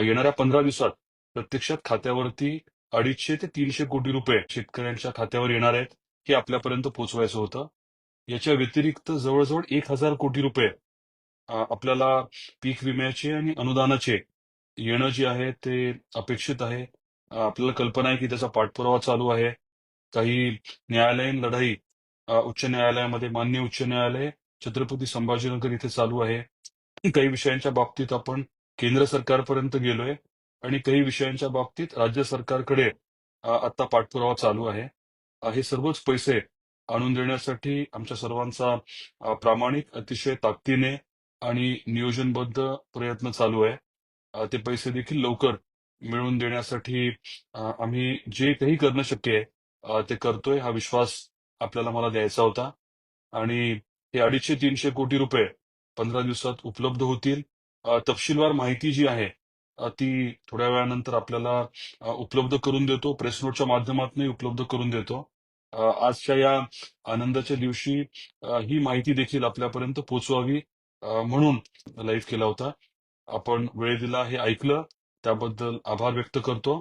येणाऱ्या पंधरा दिवसात प्रत्यक्षात खात्यावरती अडीचशे ते तीनशे कोटी रुपये शेतकऱ्यांच्या खात्यावर येणार आहेत हे आपल्यापर्यंत पोहोचवायचं होतं. याच्या व्यतिरिक्त जवळजवळ एक हजार कोटी रुपये आपल्याला पीक विम्याचे आणि अनुदानाचे येणं जे आहे ते अपेक्षित आहे. आपल्याला कल्पना आहे की त्याचा पाठपुरावा चालू आहे. काही न्यायालयीन लढाई उच्च न्यायालयामध्ये मान्य उच्च न्यायालय छत्रपती संभाजीनगर इथे चालू आहे. काही विषयांच्या बाबतीत आपण केंद्र सरकारपर्यंत गेलोय आणि काही विषयांच्या बाबतीत राज्य सरकारकडे आता पाठपुरावा चालू आहे. हे सर्वच पैसे आणून देण्यासाठी आमच्या सर्वांचा प्रामाणिक अतिशय ताकदीने आणि नियोजनबद्ध प्रयत्न चालू आहे. ते पैसे देखील लवकर मिळवून देण्यासाठी आम्ही जे काही करणं शक्य आहे ते करतोय. हा विश्वास आपल्याला मला द्यायचा होता. आणि हे अडीचशे तीनशे कोटी रुपये पंधरा दिवसात उपलब्ध होतील. तपशीलवार माहिती जी आहे ती थोड्या वेळानंतर आपल्याला उपलब्ध करून देतो. प्रेस नोटच्या माध्यमातूनही उपलब्ध करून देतो. आजच्या या आनंदाच्या दिवशी ही माहिती देखील आपल्यापर्यंत पोहोचवावी म्हणून लाईव्ह केला होता. आपण वेळ दिला हे ऐकलं. त्याबद्दल आभार व्यक्त करतो.